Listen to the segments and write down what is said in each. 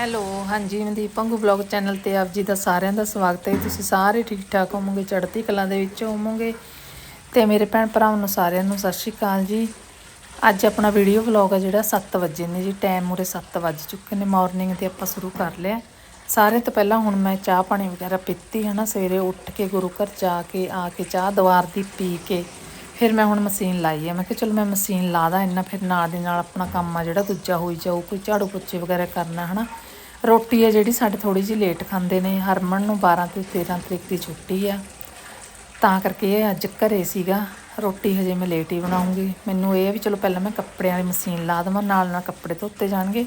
Hello, ਹਾਂਜੀ ਮਨਦੀਪ ਪੰਗੂ blog channel ਤੇ ਆਪ ਜੀ ਦਾ ਸਾਰਿਆਂ ਦਾ ਸਵਾਗਤ ਹੈ। ਤੁਸੀਂ ਸਾਰੇ ਠੀਕ ਠਾਕ ਹੋਵੋਗੇ, ਚੜ੍ਹਦੀ ਕਲਾ ਦੇ ਵਿੱਚ ਹੋਵੋਗੇ। ਤੇ ਮੇਰੇ ਭੈਣ ਭਰਾਵਾਂ ਨੂੰ ਸਾਰਿਆਂ ਨੂੰ ਸਤਿ ਸ਼੍ਰੀ ਅਕਾਲ ਜੀ। ਅੱਜ ਆਪਣਾ ਵੀਡੀਓ ਵਲੌਗ ਹੈ ਜਿਹੜਾ 7 ਵਜੇ ਨੇ ਜੀ ਟਾਈਮ ਮੂਰੇ 7 ਵੱਜ ਚੁੱਕੇ ਨੇ ਮਾਰਨਿੰਗ ਤੇ ਆਪਾਂ ਸ਼ੁਰੂ ਕਰ ਲਿਆ। ਸਾਰਿਆਂ ਤੋਂ ਪਹਿਲਾਂ ਹੁਣ ਮੈਂ ਚਾਹ ਪਾਣੀ ਵਗੈਰਾ ਪੀਤੀ ਹੈ ਨਾ ਸਵੇਰੇ ਉੱਠ ਕੇ ਗੁਰੂ ਘਰ ਜਾ ਕੇ, ਆ ਕੇ ਚਾਹ ਦੀਵਾਰ ਦੀ ਪੀ ਕੇ ਫਿਰ ਮੈਂ ਹੁਣ ਮਸ਼ੀਨ ਲਾਈ ਹੈ। ਮੈਂ ਕਿਹਾ ਚਲੋ ਮੈਂ ਮਸ਼ੀਨ ਲਾ ਦਾਂ ਇੰਨਾ, ਫਿਰ ਨਾਲ ਦੀ ਨਾਲ ਆਪਣਾ ਕੰਮ ਆ ਜਿਹੜਾ ਦੂਜਾ ਹੋਈ ਜਾਊ, ਕੋਈ ਝਾੜੂ ਪੋਚੇ ਵਗੈਰਾ ਕਰਨਾ, ਹਨਾ। ਰੋਟੀ ਹੈ ਜਿਹੜੀ ਸਾਡੇ ਥੋੜੀ ਜਿਹੀ ਲੇਟ ਖਾਂਦੇ ਨੇ, ਹਰਮਨ ਨੂੰ 12 ਤੇ 13 ਤਰੀਕ ਦੀ ਛੁੱਟੀ ਆ। ਤਾਂ ਕਰਕੇ ਇਹ ਅੱਜ ਘਰੇ ਸੀਗਾ। ਰੋਟੀ ਹਜੇ ਮੈਂ ਲੇਟ ਹੀ ਬਣਾਉਂਗੀ। ਮੈਨੂੰ ਇਹ ਆ ਵੀ ਚਲੋ ਪਹਿਲਾਂ ਮੈਂ ਕੱਪੜਿਆਂ ਵਾਲੀ ਮਸ਼ੀਨ ਲਾ ਦੇਵਾਂ, ਨਾਲ ਨਾਲ ਕੱਪੜੇ ਧੋਤੇ ਜਾਣਗੇ।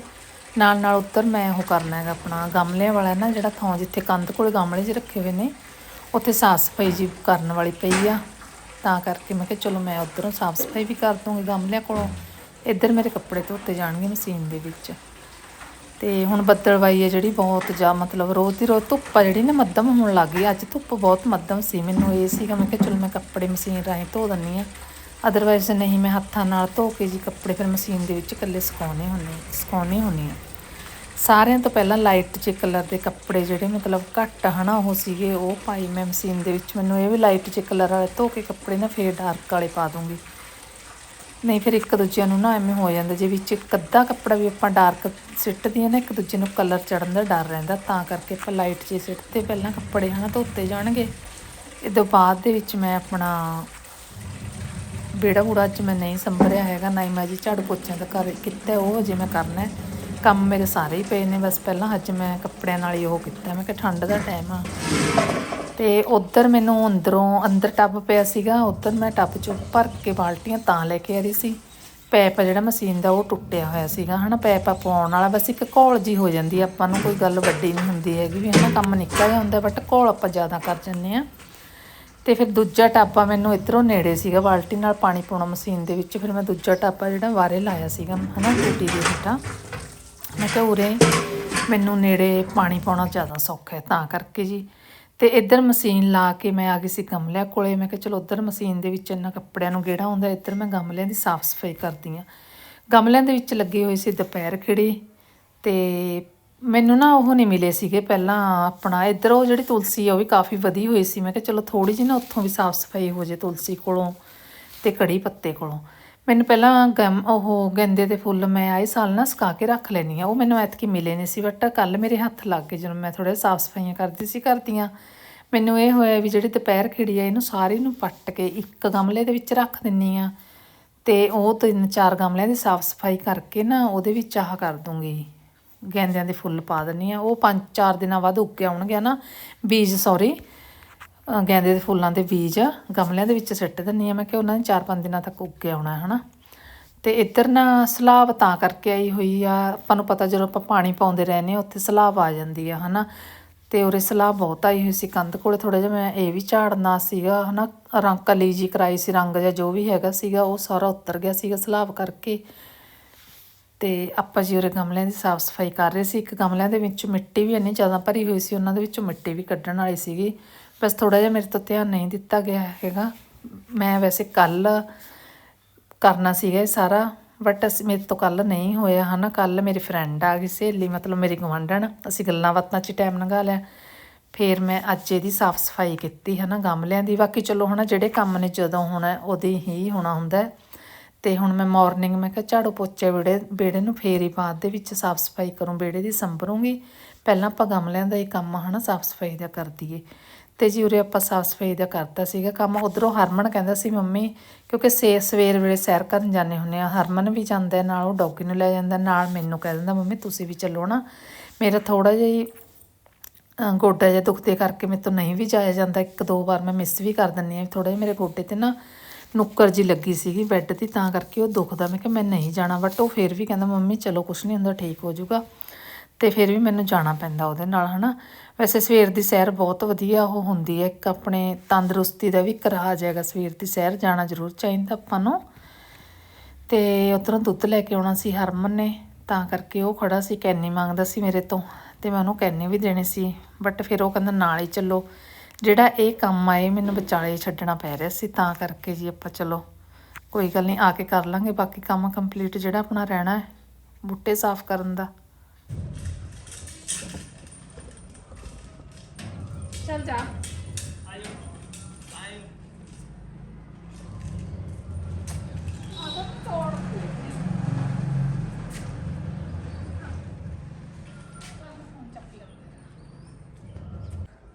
ਨਾਲ ਨਾਲ ਉੱਤਰ ਮੈਂ ਉਹ ਕਰਨਾ ਹੈਗਾ ਆਪਣਾ ਗਮਲਿਆਂ ਵਾਲਾ ਨਾ ਜਿਹੜਾ ਥਾਂ ਜਿੱਥੇ ਕੰਧ ਕੋਲ ਗਮਲੇ 'ਚ ਰੱਖੇ ਹੋਏ ਨੇ, ਉੱਥੇ ਸਾਫ਼ ਸਫ਼ਾਈ ਜੀ ਕਰਨ ਵਾਲੀ ਪਈ ਆ। ਤਾਂ ਕਰਕੇ ਮੈਂ ਕਿਹਾ ਚਲੋ ਮੈਂ ਉਧਰੋਂ ਸਾਫ਼ ਸਫ਼ਾਈ ਵੀ ਕਰ ਦੂੰਗੀ ਗਮਲਿਆਂ ਕੋਲੋਂ। ਇੱਧਰ ਮੇਰੇ ਕੱਪੜੇ ਧੋਤੇ ਜਾਣਗੇ ਮਸ਼ੀਨ ਦੇ ਵਿੱਚ। ਤੇ ਹੁਣ ਬੱਦਲਵਾਈ ਹੈ ਜਿਹੜੀ ਬਹੁਤ ਜਾ ਮਤਲਬ ਰੋਜ਼ ਦੀ ਰੋਜ਼ ਧੁੱਪ ਆ ਜਿਹੜੀ ਨਾ ਮੱਧਮ ਹੋਣ ਲੱਗ ਗਈ। ਅੱਜ ਧੁੱਪ ਬਹੁਤ ਮੱਧਮ ਸੀ, ਮੈਨੂੰ ਇਹ ਸੀਗਾ, ਮੈਂ ਕਿਹਾ ਚਲੋ ਮੈਂ ਕੱਪੜੇ ਮਸ਼ੀਨ ਰਾਹੀਂ ਧੋ ਦਿੰਨੀ ਆ ਅਦਰਵਾਈਜ਼ ਨਹੀਂ, ਮੈਂ ਹੱਥਾਂ ਨਾਲ ਧੋ ਕੇ ਜੀ ਕੱਪੜੇ ਫਿਰ ਮਸ਼ੀਨ ਦੇ ਵਿੱਚ ਇਕੱਲੇ ਸੁਕਾਉਣੇ ਹੁੰਦੇ ਸੁਕਾਉਣੇ ਹੁੰਦੇ ਆ ਸਾਰਿਆਂ ਤੋਂ ਪਹਿਲਾਂ ਲਾਈਟ ਜੇ ਕਲਰ ਦੇ ਕੱਪੜੇ ਜਿਹੜੇ ਮਤਲਬ ਘੱਟ ਹਨਾ, ਉਹ ਸੀਗੇ, ਉਹ ਪਾਈ ਮੈਂ ਮਸ਼ੀਨ ਦੇ ਵਿੱਚ ਮੈਨੂੰ ਇਹ ਵੀ ਲਾਈਟ ਜੇ ਕਲਰ ਵਾਲੇ ਧੋ ਕੇ ਕੱਪੜੇ ਨਾ ਫੇਰ ਡਾਰਕ ਵਾਲੇ ਪਾ ਦੂੰਗੀ ਨਹੀਂ ਫਿਰ ਇੱਕ ਦੂਜੇ ਨੂੰ ਨਾ ਐਵੇਂ ਹੋ ਜਾਂਦਾ, ਜੇ ਵਿੱਚ ਇੱਕ ਅੱਧਾ ਕੱਪੜਾ ਵੀ ਆਪਾਂ ਡਾਰਕ ਸਿੱਟਦੀਆਂ ਨਾ, ਇੱਕ ਦੂਜੇ ਨੂੰ ਕਲਰ ਚੜਨ ਦਾ ਡਰ ਰਹਿੰਦਾ, ਤਾਂ ਕਰਕੇ ਆਪਾਂ ਲਾਈਟ ਜੇ ਸਿੱਟਦੇ ਪਹਿਲਾਂ ਕੱਪੜੇ ਹਨਾ ਧੋਤੇ ਜਾਣਗੇ। ਇਹ ਤੋਂ ਬਾਅਦ ਦੇ ਵਿੱਚ ਮੈਂ ਆਪਣਾ ਬੇੜਾ ਬੂੜਾ ਅੱਜ ਮੈਂ ਨਹੀਂ ਸੰਭਰਿਆ ਹੈਗਾ, ਨਾ ਹੀ ਮੈਂ ਜੀ ਝਾੜੂ ਪੋਚਿਆਂ ਦਾ ਘਰ ਕੀਤਾ ਉਹ ਅਜੇ ਮੈਂ ਕਰਨਾ ਹੈ। ਕੰਮ ਮੇਰੇ ਸਾਰੇ ਹੀ ਪਏ ਨੇ, ਬਸ ਪਹਿਲਾਂ ਅੱਜ ਮੈਂ ਕੱਪੜਿਆਂ ਨਾਲ ਹੀ ਉਹ ਕੀਤਾ। ਮੈਂ ਕਿ ਠੰਡ ਦਾ ਟਾਈਮ ਆ। ਤੇ ਉਧਰ ਮੈਨੂੰ ਅੰਦਰੋਂ ਅੰਦਰ ਟੱਬ ਪਿਆ ਸੀਗਾ, ਉਧਰ ਮੈਂ ਟੱਬ ਚੋਂ ਭਰ ਕੇ ਬਾਲਟੀਆਂ ਤਾਂ ਲੈ ਕੇ ਆ ਰਹੀ ਸੀ। ਪੈਪ ਜਿਹੜਾ ਮਸ਼ੀਨ ਦਾ, ਉਹ ਟੁੱਟਿਆ ਹੋਇਆ ਸੀਗਾ। ਹਨਾ, ਪੈਪ ਆ ਪਾਉਣ ਵਾਲਾ, ਬਸ ਇੱਕ ਘੋਲ ਜੀ ਹੋ ਜਾਂਦੀ ਆ। ਆਪਾਂ ਨੂੰ ਕੋਈ ਗੱਲ ਵੱਡੀ ਨਹੀਂ ਹੁੰਦੀ ਹੈਗੀ ਵੀ, ਹਨਾ, ਕੰਮ ਨਿੱਕਾ ਜਿਹਾ ਹੁੰਦਾ ਬਟ ਘੋਲ ਆਪਾਂ ਜ਼ਿਆਦਾ ਕਰ ਜੰਨੇ ਆ। ਤੇ ਫਿਰ ਦੂਜਾ ਟਾਪਾ ਮੈਨੂੰ ਇਧਰੋਂ ਨੇੜੇ ਸੀਗਾ, ਬਾਲਟੀ ਨਾਲ ਪਾਣੀ ਪਾਉਣਾ ਮਸ਼ੀਨ ਦੇ ਵਿੱਚ। ਫਿਰ ਮੈਂ ਦੂਜਾ ਟਾਪਾ ਜਿਹੜਾ, ਵਾਰੇ ਲਾਇਆ ਸੀਗਾ, ਹਨਾ, ਟੂਟੀ ਦੇ ਹੇਠਾਂ। ਮੈਂ ਕਿਹਾ ਉਰੇ ਮੈਨੂੰ ਨੇੜੇ ਪਾਣੀ ਪਾਉਣਾ ਜ਼ਿਆਦਾ ਸੌਖਾ ਹੈ, ਤਾਂ ਕਰਕੇ ਜੀ। ਤੇ ਇੱਧਰ ਮਸ਼ੀਨ ਲਾ ਕੇ ਮੈਂ ਆ ਗਈ ਸੀ ਗਮਲਿਆਂ ਕੋਲੇ। ਮੈਂ ਕਿਹਾ ਚਲੋ ਉੱਧਰ ਮਸ਼ੀਨ ਦੇ ਵਿੱਚ ਇੰਨਾ ਕੱਪੜਿਆਂ ਨੂੰ ਗੇੜਾ ਹੁੰਦਾ, ਇੱਧਰ ਮੈਂ ਗਮਲਿਆਂ ਦੀ ਸਾਫ਼ ਸਫ਼ਾਈ ਕਰਦੀ ਆ ਗਮਲਿਆਂ ਦੇ ਵਿੱਚ ਲੱਗੇ ਹੋਏ ਸੀ ਦੁਪਹਿਰ ਖਿੜੀ ਤੇ ਮੈਨੂੰ ਨਾ ਉਹ ਨਹੀਂ ਮਿਲੇ ਸੀਗੇ ਪਹਿਲਾਂ ਆਪਣਾ। ਇੱਧਰ ਉਹ ਜਿਹੜੀ ਤੁਲਸੀ ਆ ਉਹ ਵੀ ਕਾਫੀ ਵਧੀ ਹੋਈ ਸੀ। ਮੈਂ ਕਿਹਾ ਚਲੋ ਥੋੜੀ ਜਿਹੀ ਨਾ ਉੱਥੋਂ ਵੀ ਸਾਫ਼ ਸਫ਼ਾਈ ਹੋ ਜੇ ਤੁਲਸੀ ਕੋਲੋਂ ਤੇ ਕੜੀ ਪੱਤੇ ਕੋਲੋਂ। ਮੈਨੂੰ ਪਹਿਲਾਂ ਗਮ, ਉਹ ਗੰਦੇ ਦੇ ਫੁੱਲ ਮੈਂ ਆਏ ਸਾਲ ਨਾ ਸੁਕਾ ਕੇ ਰੱਖ ਲੈਣੀ ਆ ਉਹ ਮੈਨੂੰ ਐਤਕੀ ਮਿਲੇ ਨਹੀਂ ਸੀ ਬਟ ਕੱਲ ਮੇਰੇ ਹੱਥ ਲੱਗ ਗਏ ਜਦੋਂ ਮੈਂ ਥੋੜੇ ਸਾਫ਼ ਸਫਾਈਆਂ ਕਰਦੀ ਸੀ ਕਰਦੀਆਂ ਮੈਨੂੰ ਇਹ ਹੋਇਆ ਵੀ ਜਿਹੜੀ ਦੁਪਹਿਰ ਖਿੜੀ ਆ, ਇਹਨੂੰ ਸਾਰੀ ਨੂੰ ਪੱਟ ਕੇ ਇੱਕ ਗਮਲੇ ਦੇ ਵਿੱਚ ਰੱਖ ਦਿੰਨੀ ਆ ਤੇ ਉਹ ਤਿੰਨ ਚਾਰ ਗਮਲਿਆਂ ਦੀ ਸਾਫ਼ ਸਫ਼ਾਈ ਕਰਕੇ ਨਾ ਉਹਦੇ ਵਿੱਚ ਆਹ ਕਰ ਦੂੰਗੀ। ਗੈਂਦਿਆਂ ਦੇ ਫੁੱਲ ਪਾ ਦਿੰਨੀ ਆ ਉਹ ਪੰਜ ਚਾਰ ਦਿਨਾਂ ਬਾਅਦ ਉੱਗ ਆਉਣਗੇ ਨਾ, ਬੀਜ ਸੌਰੀ ਗੈਂਦੇ ਦੇ ਫੁੱਲਾਂ ਦੇ ਬੀਜ ਗਮਲਿਆਂ ਦੇ ਵਿੱਚ ਸਿੱਟ ਦਿੰਨੀ ਆ। ਮੈਂ ਕਿ ਉਹਨਾਂ ਨੇ 4-5 ਦਿਨਾਂ ਤੱਕ ਉੱਗ ਆਉਣਾ ਹਨਾ? ਤੇ ਇੱਧਰ ਨਾ ਸਲਾਬ ਤਾਂ ਕਰਕੇ ਆਈ ਹੋਈ ਆ। ਆਪਾਂ ਨੂੰ ਪਤਾ ਜਦੋਂ ਆਪਾਂ ਪਾਣੀ ਪਾਉਂਦੇ ਰਹਿੰਦੇ ਉੱਥੇ ਸਲਾਬ ਆ ਜਾਂਦੀ ਆ, ਹਨਾ? ਤੇ ਉਰੇ ਸਲਾਬ ਬਹੁਤ ਆਈ ਹੋਈ ਸੀ ਕੰਧ ਕੋਲੇ। ਥੋੜਾ ਜਿਹਾ ਮੈਂ ਇਹ ਵੀ ਝਾੜਨਾ ਸੀਗਾ, ਹਨਾ? ਰੰਗ ਕਲੀ ਜੀ ਕਰਾਈ ਸੀ, ਰੰਗ ਜਾਂ ਜੋ ਵੀ ਹੈਗਾ ਸੀਗਾ, ਉਹ ਸਾਰਾ ਉਤਰ ਗਿਆ ਸੀਗਾ ਸਲਾਬ ਕਰਕੇ। ਤੇ ਆਪਾਂ ਜੀ ਉਰੇ ਗਮਲਿਆਂ ਦੀ ਸਾਫ਼ ਸਫ਼ਾਈ ਕਰ ਰਹੇ ਸੀ। ਇੱਕ ਗਮਲਿਆਂ ਦੇ ਵਿੱਚ ਮਿੱਟੀ ਵੀ ਇੰਨੀ ਜ਼ਿਆਦਾ ਭਰੀ ਹੋਈ ਸੀ, ਉਹਨਾਂ ਦੇ ਵਿੱਚੋਂ ਮਿੱਟੀ ਵੀ ਕੱਢਣ ਵਾਲੀ ਸੀਗੀ। ਬਸ ਥੋੜਾ ਜਿਹਾ ਮੇਰੇ ਤੋਂ ਧਿਆਨ ਨਹੀਂ ਦਿੱਤਾ ਗਿਆ ਹੈਗਾ। ਮੈਂ ਵੈਸੇ ਕੱਲ ਕਰਨਾ ਸੀਗਾ ਇਹ ਸਾਰਾ ਬਟ ਅਸੀਂ ਮੇਰੇ ਤੋਂ ਕੱਲ ਨਹੀਂ ਹੋਇਆ ਹਨਾ। ਕੱਲ ਮੇਰੀ ਫਰੈਂਡ ਆ ਗਈ ਸਹੇਲੀ, ਮਤਲਬ ਮੇਰੀ ਗਵੰਡਣ ਅਸੀਂ ਗੱਲਾਂ ਬਾਤਾਂ 'ਚ ਟਾਈਮ ਲੰਘਾ ਲਿਆ। ਫਿਰ ਮੈਂ ਅੱਜ ਇਹਦੀ ਸਾਫ਼ ਸਫ਼ਾਈ ਕੀਤੀ ਹਨਾ, ਗਮਲਿਆਂ ਦੀ। ਬਾਕੀ ਚਲੋ ਹਨਾ, ਜਿਹੜੇ ਕੰਮ ਨੇ ਜਦੋਂ ਹੋਣਾ ਉਹਦੇ ਹੀ ਹੋਣਾ ਹੁੰਦਾ ਤੇ ਹੁਣ ਮੈਂ ਮਾਰਨਿੰਗ ਮੈਂ ਕਿਹਾ, ਝਾੜੂ ਪੋਚੇ ਵਿੜੇ ਬੇੜੇ ਨੂੰ ਫੇਰ ਹੀ ਬਾਅਦ ਦੇ ਵਿੱਚ ਸਾਫ਼ ਸਫ਼ਾਈ ਕਰੂੰ ਬੇੜੇ ਦੀ ਸੰਭਰੂੰਗੀ। ਪਹਿਲਾਂ ਆਪਾਂ ਗਮਲਿਆਂ ਦਾ ਹੀ ਕੰਮ ਹਨਾ, ਸਾਫ਼ ਸਫ਼ਾਈ ਦਾ ਕਰ ਦਈਏ। ਤੇ ਜੀ ਉਰੇ ਆਪਾਂ ਸਾਫ਼ ਸਫ਼ਾਈ ਦਾ ਕਰਤਾ ਸੀਗਾ ਕੰਮ। ਉਧਰੋਂ ਹਰਮਨ ਕਹਿੰਦਾ ਸੀ, ਮੰਮੀ, ਕਿਉਂਕਿ ਸੇ ਸਵੇਰ ਵੇਲੇ ਸੈਰ ਕਰਨ ਜਾਂਦੇ ਹੁੰਨੇ ਆ, ਹਰਮਨ ਵੀ ਜਾਂਦਾ ਨਾਲ ਉਹ ਡੌਗੀ ਨੂੰ ਲੈ ਜਾਂਦਾ, ਨਾਲ ਮੈਨੂੰ ਕਹਿ ਦਿੰਦਾ, ਮੰਮੀ, ਤੁਸੀਂ ਵੀ ਚੱਲੋ ਨਾ। ਮੇਰਾ ਥੋੜਾ ਜਿਹਾ ਹੀ ਗੋਡਾ ਜਿਹਾ ਦੁਖਦੇ ਕਰਕੇ ਮੇਰੇ ਤੋਂ ਨਹੀਂ ਵੀ ਜਾਇਆ ਜਾਂਦਾ। ਇੱਕ ਦੋ ਵਾਰ ਮੈਂ ਮਿਸ ਵੀ ਕਰ ਦਿੰਨੀ ਆ ਥੋੜਾ ਜਿਹਾ ਮੇਰੇ ਗੋਡੇ ਤੇ ਨਾ ਨੁੱਕਰ ਜੀ ਲੱਗੀ ਸੀਗੀ ਬੈੱਡ ਦੀ, ਤਾਂ ਕਰਕੇ ਉਹ ਦੁਖਦਾ। ਮੈਂ ਕਿਹਾ, ਮੈਂ ਨਹੀਂ ਜਾਣਾ ਬਟ ਉਹ ਫਿਰ ਵੀ ਕਹਿੰਦਾ, ਮੰਮੀ, ਚਲੋ ਕੁਛ ਨਹੀਂ ਹੁੰਦਾ, ਠੀਕ ਹੋ ਜਾਊਗਾ। ਤੇ ਫਿਰ ਵੀ ਮੈਨੂੰ ਜਾਣਾ ਪੈਂਦਾ ਉਹਦੇ ਨਾਲ, ਹਨਾ। ਵੈਸੇ ਸਵੇਰ ਦੀ ਸੈਰ ਬਹੁਤ ਵਧੀਆ ਉਹ ਹੁੰਦੀ ਹੈ। ਇੱਕ ਆਪਣੇ ਤੰਦਰੁਸਤੀ ਦਾ ਵੀ ਇੱਕ ਰਾਜ ਹੈਗਾ, ਸਵੇਰ ਦੀ ਸੈਰ, ਜਾਣਾ ਜ਼ਰੂਰ ਚਾਹੀਦਾ ਆਪਾਂ ਨੂੰ। ਤੇ ਉਧਰੋਂ ਦੁੱਧ ਲੈ ਕੇ ਆਉਣਾ ਸੀ ਹਰਮਨ ਨੇ, ਤਾਂ ਕਰਕੇ ਉਹ ਖੜਾ ਸੀ, ਕੈਨੀ ਮੰਗਦਾ ਸੀ ਮੇਰੇ ਤੋਂ। ਤੇ ਮੈਂ ਉਹਨੂੰ ਕੈਨੀ ਵੀ ਦੇਣੀ ਸੀ ਬਟ ਫਿਰ ਉਹ ਕਹਿੰਦਾ, ਨਾਲ ਹੀ ਚੱਲੋ। ਜਿਹੜਾ ਇਹ ਕੰਮ ਆਏ ਮੈਨੂੰ ਵਿਚਾਲੇ ਛੱਡਣਾ ਪੈ ਰਿਹਾ ਸੀ, ਤਾਂ ਕਰਕੇ ਜੀ ਆਪਾਂ ਚਲੋ ਕੋਈ ਗੱਲ ਨਹੀਂ, ਆ ਕੇ ਕਰ ਲਾਂਗੇ, ਬਾਕੀ ਕੰਮ ਕੰਪਲੀਟ ਜਿਹੜਾ ਆਪਣਾ ਰਹਿਣਾ ਹੈ, ਬੁੱਟੇ ਸਾਫ਼ ਕਰਨ ਦਾ। ਚੱਲ ਜਾ।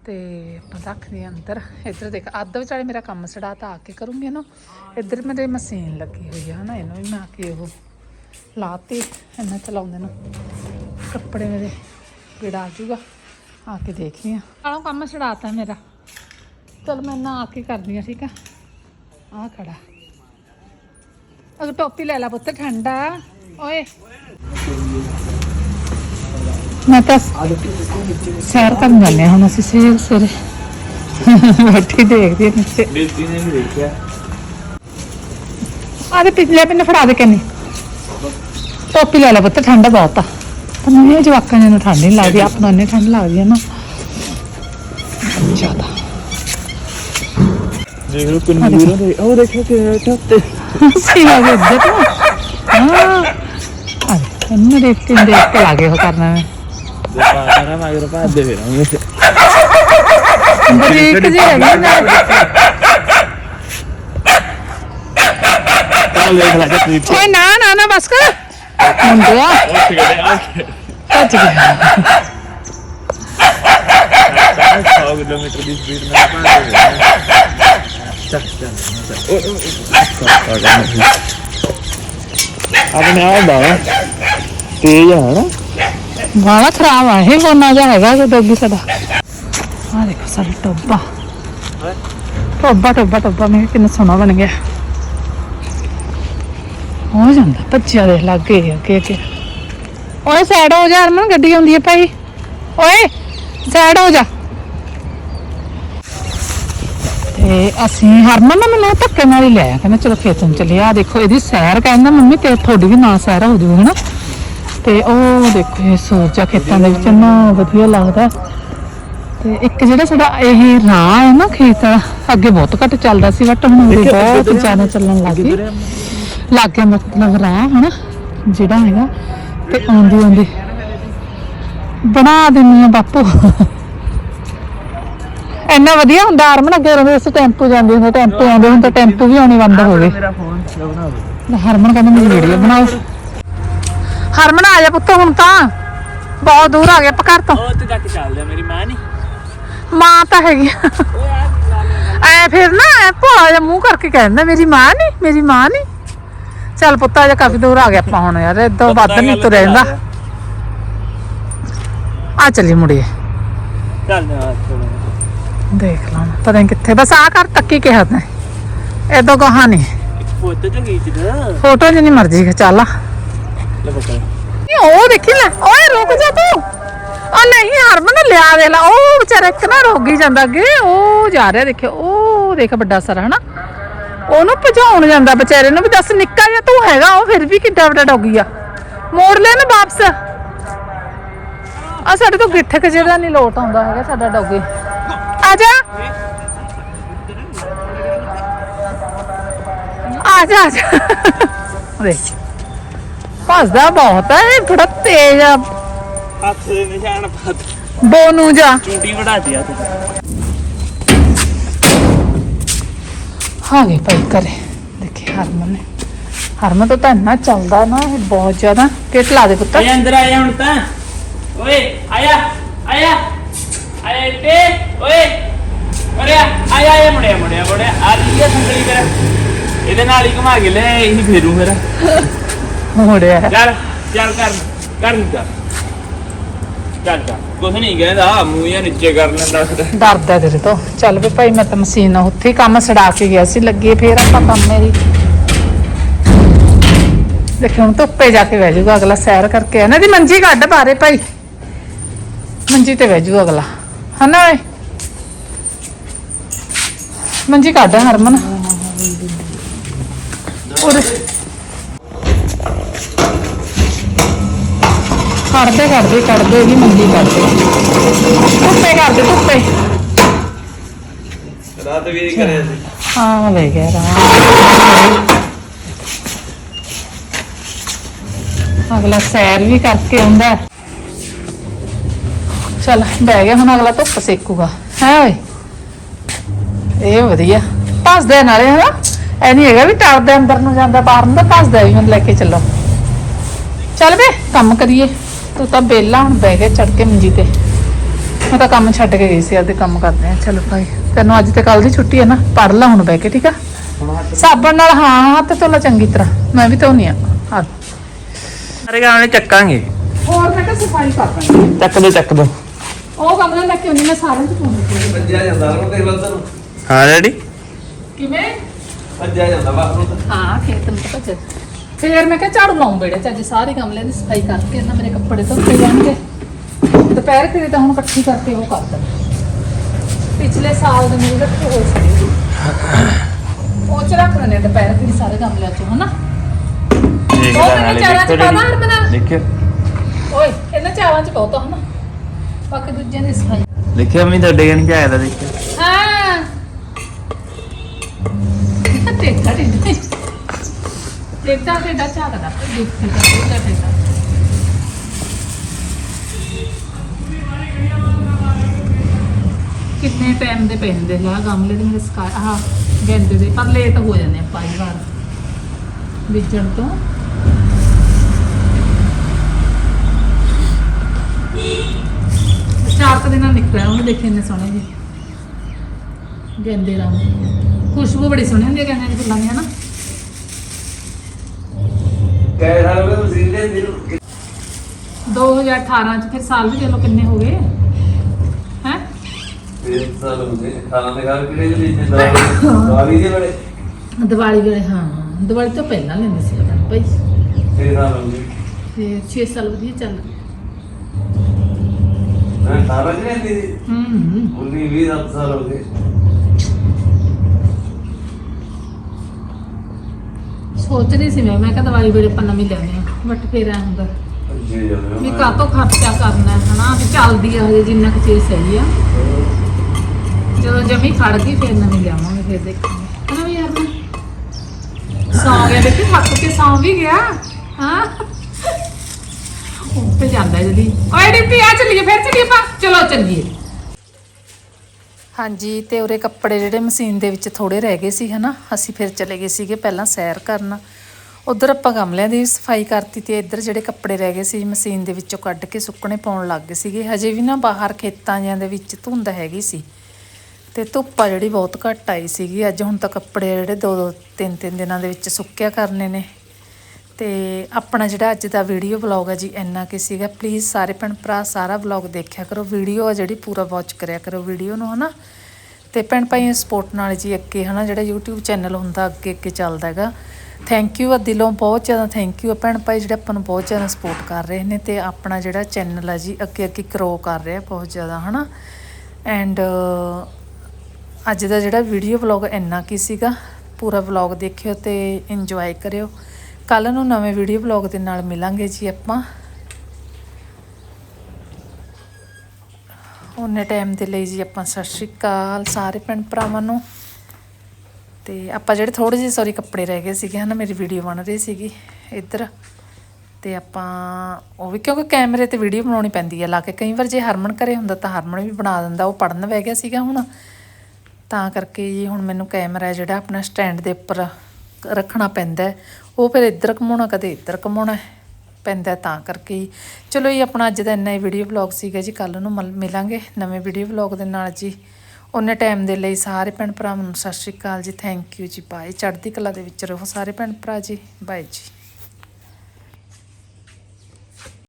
ਤੇ ਆਪਾਂ ਰੱਖਦੇ ਹਾਂ, ਅੰਦਰ, ਇੱਧਰ ਦੇਖ, ਅੱਧ ਵਿਚਾਲੇ ਮੇਰਾ ਕੰਮ ਸੜਾ ਤਾਂ ਆ ਕੇ ਕਰੂੰਗੀ ਨਾ। ਇੱਧਰ ਮੇਰੇ ਮਸ਼ੀਨ ਲੱਗੀ ਹੋਈ ਆ ਨਾ ਇਹਨੂੰ ਵੀ ਮੈਂ ਆ ਕੇ ਉਹ ਲਾਤੀ, ਇਹਨਾਂ ਚਲਾਉਂਦੇ ਨੂੰ। ਕੱਪੜੇ ਮੇਰੇ ਕਿਹੜਾ ਆ ਜੂਗਾ ਆ ਕੇ ਦੇਖਦੀ ਆ ਆਲੋ ਕੰਮ ਛੜਾਤਾ ਮੇਰਾ। ਚਲ ਮੈਂ ਨਾ ਆ ਕੇ ਕਰਦੀ ਆ ਠੀਕ ਆ? ਆ ਖੜਾ। ਅਗਰ ਟੋਪੀ ਲੈ ਲਾ ਪੁੱਤ, ਠੰਡਾ। ਓਏ। ਮੈਂ ਤਾਂ ਸੈਰ ਕਰਨ ਜਾਂਦੇ ਹਾਂ ਹੁਣ ਅਸੀਂ ਸਵੇਰੇ ਸਵੇਰੇ। ਬੈਠੀ ਦੇਖਦੀ ਹਾਂ ਨੀਚੇ ਬੇਟੀ ਨੇ ਵੀ ਦੇਖਿਆ। ਆਦੇ ਪਿਛਲੇ ਪਿੰਨ ਫੜਾ ਦੇ ਕੰਨੀ। ਟੋਪੀ ਲੈ ਲੈ ਪੁੱਤ ਠੰਡ ਬਹੁਤ ਆ। ਪਰ ਮੈਨੂੰ ਜਵਾਕਾਂ ਨੂੰ ਠੰਡ ਨਹੀਂ ਲੱਗਦੀ ਆਪ ਨੂੰ ਠੰਡ ਲੱਗਦੀ ਹੈ ਨਾ। ਜ਼ਿਆਦਾ। ਦੇਖ ਕਿੰਨੀ ਦੂਰ ਹੈ ਉਹ ਦੇਖੋ ਕਿ ਉੱਤੇ। ਸੀ ਆ ਗਏ ਨੂੰ ਹਾਂ। ਆ ਇਹਨੂੰ ਦੇਖ ਕੇ ਦੇਖ ਕੇ ਲਾਗੇ ਉਹ ਕਰਨਾ। ਮੈਂ ਪਾਤਾ ਨਾ ਮਗਰ ਭਾਦੇ ਫਿਰ ਆਉਂਗੇ ਬਰੀਕ ਜੀ ਹੈਗੀ ਨਾ ਤਾਂ ਦੇਖ ਲੈ ਜੀ ਓਏ ਨਾ ਨਾ ਨਾ ਬਸ ਕਰ ਮੁੰਡਿਆ ਉੱਥੇ ਗਏ ਆ ਭੱਜ ਗਿਆ 100 ਕਿਲੋਮੀਟਰ ਦੀ ਸਪੀਡ ਨਾਲ ਭਾਦੇ ਚੱਕ ਚੱਕ ਆਪਣੇ ਆ ਬਾਵਾ ਤੇਜ਼ ਹੈ ਨਾ ਵਾਲਾ ਖਰਾਬ ਆ, ਇਹ ਕੋਨਾ ਜਿਹਾ ਹੈਗਾ ਕਿ ਡੋਗੀ ਸਾਡਾ ਆ ਦੇਖੋ ਸਾਡਾ ਟੋਬਾ ਟੋਬਾ ਟੋਬਾ ਟੋਬਾ ਮੈਂ ਕਿੰਨਾ ਸੋਹਣਾ ਬਣ ਗਿਆ। ਹੋ ਜਾਂਦਾ ਬੱਚਿਆਂ ਦੇ ਲੱਗੇ ਅੱਗੇ ਅੱਗੇ ਓਏ ਸਾਈਡ ਹੋ ਜਾ ਅਰਮਨ ਗੱਡੀ ਆਉਂਦੀ ਹੈ ਭਾਈ। ਓਏ ਸਾਈਡ ਹੋ ਜਾ। ਤੇ ਅਸੀਂ ਹਰਮਨ ਨੇ ਮੈਨੂੰ ਧੱਕੇ ਨਾਲ ਹੀ ਲਿਆ ਕਹਿੰਦਾ ਚਲੋ ਖੇਤ ਨੂੰ ਚੱਲੀਏ। ਆ ਦੇਖੋ, ਇਹਦੀ ਸੈਰ ਕਹਿੰਦਾ, ਮੰਮੀ, ਤੇ ਤੁਹਾਡੀ ਵੀ ਨਾ ਸੈਰ ਹੋ ਜੂ ਹਨਾ? ਤੇ ਉਹ ਦੇਖੋ ਇਹ ਸੂਰਜਾ ਖੇਤਾਂ ਦੇ ਵਿੱਚ ਨਾ ਵਧੀਆ ਲੱਗਦਾ। ਤੇ ਇੱਕ ਜਿਹੜਾ ਸਾਡਾ ਇਹ ਰਾਹ ਹੈ ਨਾ ਖੇਤ ਵਾਲਾ ਅੱਗੇ ਬਹੁਤ ਘੱਟ ਚੱਲਦਾ ਸੀ ਬਟ ਹੁਣ ਬਹੁਤ ਜ਼ਿਆਦਾ ਚੱਲਣ ਲੱਗ ਗਈ। ਲੱਗ ਗਿਆ ਮਤਲਬ ਰਾਹ ਹਨਾ ਜਿਹੜਾ ਹੈਗਾ ਤੇ ਆਉਂਦੀ ਆਉਂਦੀ। ਬਣਾ ਦਿੰਨੀ ਆ ਬਾਪੂ। ਇੰਨਾ ਵਧੀਆ ਹੁੰਦਾ ਹਰਮਨ ਅੱਗੇ ਰਹਿੰਦੇ ਸੀ ਟੈਂਪੂ ਜਾਂਦੇ ਹੁੰਦੇ ਟੈਂਪੂ ਆਉਂਦੇ ਹੁਣ ਤਾਂ ਟੈਂਪੂ ਵੀ ਆਉਣੇ ਬੰਦ ਹੋ ਗਏ। ਹਰਮਨ ਕਹਿੰਦਾ ਮੇਰੀ ਵੀਡੀਓ ਬਣਾਓ। ਹਰਮਨ ਆ ਜਾ ਪੁੱਤ ਹੁਣ ਤਾਂ। ਬਹੁਤ ਦੂਰ ਆ ਗਏ ਆਪਾਂ ਘਰ ਤੋਂ। ਉਹ ਤੇ ਤੱਕ ਚੱਲਦਾ ਮੇਰੀ ਮਾਂ ਨਹੀਂ ਮਾਂ ਤਾਂ ਹੈਗੀ ਆ। ਉਹ ਯਾਰ ਐ ਫਿਰ ਨਾ ਐ ਭੋਲਾ ਜਿਹਾ ਮੂੰਹ ਕਰਕੇ ਕਹਿੰਦਾ ਮੇਰੀ ਮਾਂ ਨਹੀਂ ਮੇਰੀ ਮਾਂ ਨਹੀਂ ਚੱਲ ਪੁੱਤ ਆ ਜਾ ਕਾਫੀ ਦੂਰ ਆ ਗਏ ਆਪਾਂ ਹੁਣ ਯਾਰ ਇਦੋਂ ਵੱਧ ਨਹੀਂ ਤੁਰਿਆ ਜਾਂਦਾ। ਆ ਚੱਲੀ ਮੁੜੀਏ। ਚੱਲ ਨਾ ਦੇਖ ਲਾਂ ਪਤਾ ਨਹੀਂ ਕਿੱਥੇ ਬਸ ਆ ਕਰ ਤੱਕੀ ਕਿਹਾ ਤੈਂ। ਇਦੋਂ ਕਹਾ ਨਹੀਂ ਫੋਟੋ ਤਾਂ ਖੀਚ ਦੇ ਫੋਟੋ ਜਿੰਨੀ ਮਰਜ਼ੀ ਖਿਚਾ ਲਾ। ਲੈ ਬਕਰ ਉਹ ਦੇਖੀ ਲੈ, ਓਏ ਰੁਕ ਜਾ ਤੂੰ। ਉਹ ਨਹੀਂ ਹਰਮਨ ਲਿਆ ਦੇ ਲਾ, ਉਹ ਵਿਚਾਰਾ ਇੱਕ ਨਾ ਰੋਗੀ ਜਾਂਦਾ ਅੱਗੇ, ਉਹ ਜਾ ਰਿਹਾ ਦੇਖਿਓ ਉਹ ਦੇਖ ਵੱਡਾ ਸਰ, ਹਨਾ। ਉਹਨੂੰ ਭਜਾਉਣ ਜਾਂਦਾ ਵਿਚਾਰੇ ਨੂੰ ਵੀ ਦੱਸ, ਨਿੱਕਾ ਜਿਹਾ ਤੂੰ ਹੈਗਾ, ਉਹ ਫਿਰ ਵੀ ਕਿੱਡਾ ਵੱਡਾ ਡੋਗੀ ਆ। ਮੋੜ ਲੈ ਨਾ ਵਾਪਸ। ਆ ਸਾਡੇ ਤੋਂ ਗਿੱਠਕ ਜਿਹੜਾ ਨਹੀਂ ਲੋਟ ਆਉਂਦਾ ਹੈਗਾ, ਸਾਡਾ ਡੋਗੀ। ਆ ਜਾ। ਆ ਜਾ ਆ ਜਾ। ਦੇਖ। ਭੱਜਦਾ ਬਹੁਤ ਹੈ ਇਹ ਥੋੜਾ ਤੇਜ਼ ਆ। ਹੱਥ ਦੇ ਨਿਸ਼ਾਨ ਪਾ ਬੋਨੂ ਜਾ। ਚੂਟੀ ਵੜਾ ਦਿਆ ਤੂੰ। ਆ ਗਏ ਭਾਈ ਕਰੇ ਦੇਖੇ ਹਰਮਨ ਨੇ। ਹਰਮਨ ਤੋਂ ਤਾਂ ਇੰਨਾ ਚੱਲਦਾ ਨਾ ਇਹ ਬਹੁਤ ਜ਼ਿਆਦਾ। ਕਿਟ ਲਾ ਦੇ ਪੁੱਤ। ਆਇਆ ਅੰਦਰ ਆਇਆ ਹੁਣ ਤਾਂ। ਓਏ ਆਇਆ ਆਇਆ। ਆਇਆ ਇੱਥੇ। ਓਏ ਓਰੇ ਆਇਆ ਆਇਆ ਮੁੜਿਆ ਮੁੜਿਆ ਮੁੜਿਆ। ਆ ਰਹੀ ਹੈ ਸੰਗਲੀ ਤੇਰਾ। ਇਹਦੇ ਨਾਲ ਹੀ ਘੁਮਾ ਕੇ ਲੈ ਇਹੀ ਫੇਰੂ ਮੇਰਾ ਮੋੜਿਆ ਚੱਲ ਚੱਲ ਕਰ ਕਰ ਨੀ ਚੱਲ ਚੱਲ ਚੱਲ। ਕੁਛ ਨਹੀਂ ਕਹਿੰਦਾ ਮੂੰਹ ਜਾਂ ਨੀਚੇ ਕਰ ਲੈਂਦਾ ਡਰਦਾ ਤੇਰੇ ਤੋਂ। ਚੱਲ ਵੀ ਭਾਈ ਮੈਂ ਤਾਂ ਮਸ਼ੀਨ ਨਾਲ ਉੱਥੇ ਹੀ ਕੰਮ ਛਡਾ ਕੇ ਗਿਆ ਸੀ ਲੱਗੇ ਫੇਰ ਆਪਾਂ ਕੰਮ ਮੇਰੀ। ਦੇਖੋ ਹੁਣ ਧੁੱਪੇ ਜਾ ਕੇ ਬਹਿ ਜਾਊਗਾ ਅਗਲਾ ਸੈਰ ਕਰਕੇ ਇਹਨਾਂ ਦੀ ਮੰਜੀ ਕੱਢ ਬਾਰੇ ਭਾਈ। ਮੰਜੀ ਤੇ ਬਹਿ ਜਾਊਗਾ ਅਗਲਾ। ਹਨਾ ਓਏ? ਮੰਜੀ ਕੱਢ ਹਰਮਨ। ਉਰੇ। ਕੱਢਦੇ ਕੱਢਦੇ ਕੱਢਦੇ ਵੀ ਮੰਜੀ ਕੱਢਦੇ ਧੁੱਪੇ ਕਰਦੇ ਧੁੱਪੇ। ਰਾਤ ਵੀ ਕਰਿਆ ਸੀ। ਹਾਂ ਲੈ ਗਿਆ ਰਾਮ ਅਗਲਾ ਸੈਰ ਵੀ ਕਰਕੇ ਆਉਂਦਾ। ਚੱਲ ਬਹਿ ਗਿਆ ਹੁਣ ਅਗਲਾ ਧੁੱਪ ਸੇਕੂਗਾ। ਹੈ ਓਏ? ਇਹ ਵਧੀਆ। ਭੱਜਦੇ ਨਾਲੇ ਹਨਾ ਐ ਨਹੀਂ ਹੈਗਾ ਵੀ ਟਰਦੇ ਅੰਦਰ ਨੂੰ ਜਾਂਦਾ ਬਾਹਰ ਨੂੰ ਤਾਂ ਭੱਜਦਾ ਵੀ ਮੈਨੂੰ ਲੈ ਕੇ ਚੱਲੋ। ਚੱਲ ਵੇ ਕੰਮ ਕਰੀਏ। ਤੂੰ ਤਾਂ ਬੇਲਾ ਹੁਣ ਬਹਿ ਗਿਆ ਚੜ ਕੇ ਮੰਜੀ ਤੇ। ਮੈਂ ਤਾਂ ਕੰਮ ਛੱਡ ਕੇ ਗਈ ਸੀ ਆਪਦੇ ਕੰਮ ਕਰਦੇ ਆ। ਚਲੋ ਭਾਈ ਤੈਨੂੰ ਅੱਜ ਤੇ ਕੱਲ ਦੀ ਛੁੱਟੀ ਹੈ ਨਾ ਪੜ ਲੈ ਹੁਣ ਬਹਿ ਕੇ ਠੀਕ ਆ? ਸਾਬਣ ਨਾਲ ਹਾਂ ਹੱਥ ਧੋਲਾ ਚੰਗੀ ਤਰ੍ਹਾਂ। ਮੈਂ ਵੀ ਧੋਨੀ ਆ। ਹਾਂ ਅਰੇ ਗਾਣੇ ਚੱਕਾਂਗੇ। ਹੋਰ ਮੈਂ ਕਿਹਾ ਸਫ਼ਾਈ ਕਰ ਦਾਂਗੀ ਚੱਕ ਦੋ ਚੱਕ ਦੋ। ਉਹ ਕਮਰਾ ਲੈ ਕੇ ਆਉਣੀ ਮੈਂ ਸਾਰਿਆਂ ਚ ਪਾਉਂਦੀ ਭੱਜਿਆ ਜਾਂਦਾ ਉਹ ਦੇਖ ਲੱਤਾਂ ਨੂੰ ਹਾਂ ਰੈਡੀ ਕਿਵੇਂ? ਭੱਜਿਆ ਜਾਂਦਾ ਬਾਹਰ ਨੂੰ ਤਾਂ ਹਾਂ ਖੇਤ ਨੂੰ ਤਾਂ ਭੱਜ ਫੇਰ ਮੈਂ ਕਿਹਾ ਝਾੜੂ ਲਾਉਂ ਬੇੜੇ ਚ ਅੱਜ ਸਾਰੇ ਗਮਲੇ ਦੀ ਸਫ਼ਾਈ ਕਰਕੇ ਨਾ ਮੇਰੇ ਕੱਪੜੇ ਧੋਤੇ ਜਾਣਗੇ। ਦੁਪਹਿਰ ਫਿਰ ਤਾਂ ਹੁਣ ਇਕੱਠੀ ਕਰਕੇ ਉਹ ਕਰ ਦੇਣਾ ਪਿਛਲੇ ਸਾਲ ਦੇ ਮੇਰੇ ਰੱਖੇ ਹੋਏ ਸੀ। ਉਹ ਚ ਰੱਖ ਲੈਣੇ ਦੁਪਹਿਰ ਫਿਰ ਸਾਰੇ ਗਮਲਿਆਂ ਚ ਹਨਾ? ਉਹ ਨਾਲੇ ਚ? ਦੇਖਿਓ। ਓਏ ਇਹਨਾਂ ਚਾਵਾਂ ਚ ਬਹੁਤ ਹਨਾ? ਬਾਕੀ ਦੂਜਿਆਂ ਦੀ ਸਫ਼ਾਈ। ਦੇਖਿਓ ਮੰਮੀ ਤੁਹਾਡੇ ਗਣ ਕੀ ਆਇਆ ਦਾ ਦੇਖਿਓ। ਹਾਂ। ਟੇਡਾ ਟੇਡਾ ਟੇਡਾ ਟੇਡਾ ਝਾਕਦਾ ਦੇਖੀ ਦਾ ਟੇਡਾ ਟੇਡਾ। ਕਿੰਨੇ ਟਾਈਮ ਦੇ ਪੈਂਦੇ ਲਾ ਗਮਲੇ ਦੇ ਮੇਰੇ ਸਕਾ ਆਹ ਗੈਂਦੇ ਦੇ, ਪਰ ਲੇਟ ਹੋ ਜਾਂਦੇ ਆਪਾਂ ਪਾਈ ਵਾਰ। ਵਿਜਣ ਤੋਂ। ਚਾਰ ਕੁ ਦਿਨਾਂ ਨਿਕਲਿਆ ਉਹਨੇ ਦੇਖੇ ਇੰਨੇ ਸੋਹਣੇ ਜੀ ਗੈਂਦੇ ਰੰਗ ਖੁਸ਼ਬੂ ਬੜੀ ਸੋਹਣੀ ਹੁੰਦੀ ਹੈ ਗੈਂਦੇ ਦੀ ਫੁੱਲਾਂ ਦੀ, ਹਨਾ? ਕਹਿ ਰਿਹਾ ਉਹ ਮਸ਼ੀਨ ਦੇ ਦਿਲ 2018 ਚ ਫਿਰ ਸਾਲ ਵੀ ਚਲੋ ਕਿੰਨੇ ਹੋ ਗਏ। ਹੈ? ਤੇ ਸਾਲ ਹੋ ਗਏ ਖਾਣਾ ਦੇ ਘਰ ਕਿਹੜੇ ਵਿੱਚ ਦਾਲੀ ਦੇ ਬੜੇ ਦੀਵਾਲੀ ਵੇਲੇ ਹਾਂ ਦੀਵਾਲੀ ਤੋਂ ਪਹਿਲਾਂ ਲੈਂਦੇ ਸੀ ਆਪਾਂ ਭਾਈ। ਤੇ ਸਾਲ ਹੋ ਗਏ। ਤੇ 6 ਸਾਲ ਵਧੀਆ ਚੱਲ ਮੈਂ ਸਾਰਾ ਜਿਹੜੇ ਦੀ ਹੂੰ ਹੂੰ। 19 20 ਦਸ ਸਾਲ ਹੋ ਗਏ। ਸੋਚ ਰਹੀ ਸੀ ਮੈਂ ਮੈਂ ਕਿਹਾ ਦੀਵਾਲੀ ਵੇਲੇ ਆਪਾਂ ਨਵੀਂ ਲੈਣੀ ਆ ਬਟ ਫਿਰ ਐ ਹੁੰਦਾ। ਭੱਜੇ ਜਾਂਦੇ ਵੀ ਕਾਹਤੋਂ ਖਰਚਾ ਕਰਨਾ ਹੈ ਹਨਾ? ਵੀ ਚੱਲਦੀ ਆ ਹਜੇ ਜਿੰਨਾ ਕੁ ਚੀਜ਼ ਸਹੀ ਆ। ਜਦੋਂ ਜਮੀ ਖੜ ਗਈ ਫਿਰ ਨਵੀਂ ਲਿਆਵਾਂਗੇ ਫਿਰ ਦੇਖਾਂਗੇ। ਹਨਾ ਵੀ ਯਾਰ? ਮੈਂ ਸੌਂ ਗਿਆ ਦੇਖੀ ਥੱਕ ਕੇ ਸੌਂ ਵੀ ਗਿਆ ਹਾਂ? ਉੱਤੇ ਜਾਂਦਾ ਜਦੀ। ਓਏ ਡਿੱਪੀ ਆ ਚੱਲੀਏ ਫਿਰ ਚੱਲੀਏ ਪਾ ਚਲੋ ਚੱਲੀਏ। ਹਾਂਜੀ, ਤੇ ਉਰੇ ਕੱਪੜੇ ਜਿਹੜੇ ਮਸ਼ੀਨ ਦੇ ਵਿੱਚ ਥੋੜੇ ਰਹਿ ਗਏ ਸੀ, ਹਨਾ? ਅਸੀਂ ਫਿਰ ਚਲੇ ਗਏ ਸੀਗੇ ਪਹਿਲਾਂ ਸੈਰ ਕਰਨ। ਉਧਰ ਆਪਾਂ ਗਮਲਿਆਂ ਦੀ ਸਫ਼ਾਈ ਕਰਤੀ ਤੇ ਇੱਧਰ ਜਿਹੜੇ ਕੱਪੜੇ ਰਹਿ ਗਏ ਸੀ ਮਸ਼ੀਨ ਦੇ ਵਿੱਚੋਂ ਕੱਢ ਕੇ ਸੁੱਕਣੇ ਪਾਉਣ ਲੱਗ ਗਏ ਸੀਗੇ। ਹਜੇ ਵੀ ਨਾ ਬਾਹਰ ਖੇਤਾਂ ਜਿਆਂ ਦੇ ਵਿੱਚ ਧੁੰਦ ਹੈਗੀ ਸੀ ਤੇ ਧੁੱਪ ਆ ਜਿਹੜੀ ਬਹੁਤ ਘੱਟ ਆਈ ਸੀਗੀ। ਅੱਜ ਹੁਣ ਤਾਂ ਕੱਪੜੇ ਜਿਹੜੇ ਦੋ ਦੋ ਤਿੰਨ ਤਿੰਨ ਦਿਨਾਂ ਦੇ ਵਿੱਚ ਸੁੱਕਿਆ ਕਰਨੇ ਨੇ। ਤੇ ਆਪਣਾ ਜਿਹੜਾ ਅੱਜ ਦਾ ਵੀਡੀਓ ਵਲੌਗ ਹੈ ਜੀ, ਇੰਨਾ ਕੀ ਸੀਗਾ। ਪਲੀਜ਼ ਸਾਰੇ ਭੈਣ ਭਰਾ, ਸਾਰਾ ਵਲੌਗ ਦੇਖਿਆ ਕਰੋ। ਵੀਡੀਓ ਆ ਜਿਹੜੀ ਪੂਰਾ ਵਾਚ ਕਰਿਆ ਕਰੋ ਵੀਡੀਓ ਨੂੰ, ਹਨਾ? ਤੇ ਭੈਣ ਭਾਈਆਂ ਸਪੋਰਟ ਨਾਲ ਜੀ ਅੱਗੇ, ਹਨਾ, ਜਿਹੜਾ YouTube ਚੈਨਲ ਹੁੰਦਾ, ਅੱਗੇ ਅੱਗੇ ਚੱਲਦਾ ਹੈਗਾ। ਥੈਂਕ ਯੂ ਆ, ਦਿਲੋਂ ਬਹੁਤ ਜ਼ਿਆਦਾ ਥੈਂਕ ਯੂ ਆ। ਭੈਣ ਭਾਈ, ਜਿਹੜੇ ਆਪਾਂ ਨੂੰ ਬਹੁਤ ਜ਼ਿਆਦਾ ਸਪੋਰਟ ਕਰ ਰਹੇ ਨੇ ਤੇ ਆਪਣਾ ਜਿਹੜਾ ਚੈਨਲ ਆ ਜੀ, ਅੱਗੇ ਅੱਗੇ ਗਰੋ ਕਰ ਰਿਹਾ ਬਹੁਤ ਜ਼ਿਆਦਾ, ਹਨਾ? ਐਂਡ ਅੱਜ ਦਾ ਜਿਹੜਾ ਵੀਡੀਓ ਵਲੌਗ ਇੰਨਾ ਕੀ ਸੀਗਾ। ਪੂਰਾ ਵਲੌਗ ਦੇਖਿਓ ਤੇ ਇੰਜੋਏ ਕਰਿਓ। ਕੱਲ ਨੂੰ ਨਵੇਂ ਵੀਡੀਓ ਵਲੌਗ ਦੇ ਨਾਲ ਮਿਲਾਂਗੇ ਜੀ ਆਪਾਂ। ਉਹਨੇ ਟਾਈਮ ਦੇ ਲਈ ਜੀ ਆਪਾਂ ਸਤਿ ਸ਼੍ਰੀ ਅਕਾਲ ਸਾਰੇ ਭੈਣ ਭਰਾਵਾਂ ਨੂੰ। ਤੇ ਆਪਾਂ ਜਿਹੜੇ ਥੋੜੇ ਜਿਹੇ ਸੌਰੀ ਕੱਪੜੇ ਰਹਿ ਗਏ ਸੀਗੇ ਹਨਾ, ਮੇਰੀ ਵੀਡੀਓ ਬਣ ਰਹੀ ਸੀਗੀ ਇੱਧਰ। ਤੇ ਆਪਾਂ ਉਹ ਵੀ ਕਿਉਂਕਿ ਕੈਮਰੇ ਤੇ ਵੀਡੀਓ ਬਣਾਉਣੀ ਪੈਂਦੀ ਹੈ ਲਾ ਕੇ ਕਈ ਵਾਰ ਜੇ ਹਰਮਨ ਘਰੇ ਹੁੰਦਾ ਤਾਂ ਹਰਮਨ ਵੀ ਬਣਾ ਦਿੰਦਾ, ਉਹ ਪੜਨ ਬਹਿ ਗਿਆ ਸੀਗਾ ਹੁਣ। ਤਾਂ ਕਰਕੇ ਜੀ ਹੁਣ ਮੈਨੂੰ ਕੈਮਰਾ ਜਿਹੜਾ ਆਪਣਾ ਸਟੈਂਡ ਦੇ ਉੱਪਰ ਰੱਖਣਾ ਪੈਂਦਾ ਉਹ ਫਿਰ ਇੱਧਰ ਘਮਾਉਣਾ, ਕਦੇ ਇੱਧਰ ਘਮਾਉਣਾ ਪੈਂਦਾ ਤਾਂ ਕਰਕੇ ਹੀ। ਚਲੋ ਜੀ, ਆਪਣਾ ਅੱਜ ਦਾ ਇੰਨਾ ਹੀ ਵੀਡੀਓ ਵਲੌਗ ਸੀਗਾ ਜੀ। ਕੱਲ ਨੂੰ ਮਲ- ਮਿਲਾਂਗੇ ਨਵੇਂ ਵੀਡੀਓ ਵਲੌਗ ਦੇ ਨਾਲ ਜੀ। ਉਹਨੇ ਟਾਈਮ ਦੇ ਲਈ ਸਾਰੇ ਭੈਣ ਭਰਾਵਾਂ ਨੂੰ ਸਤਿ ਸ਼੍ਰੀ ਅਕਾਲ ਜੀ। ਥੈਂਕ ਯੂ ਜੀ ਬਾਏ ਚੜ੍ਹਦੀ ਕਲਾ ਦੇ ਵਿੱਚ ਰਹੋ ਸਾਰੇ ਭੈਣ ਭਰਾ ਜੀ। ਬਾਏ ਜੀ।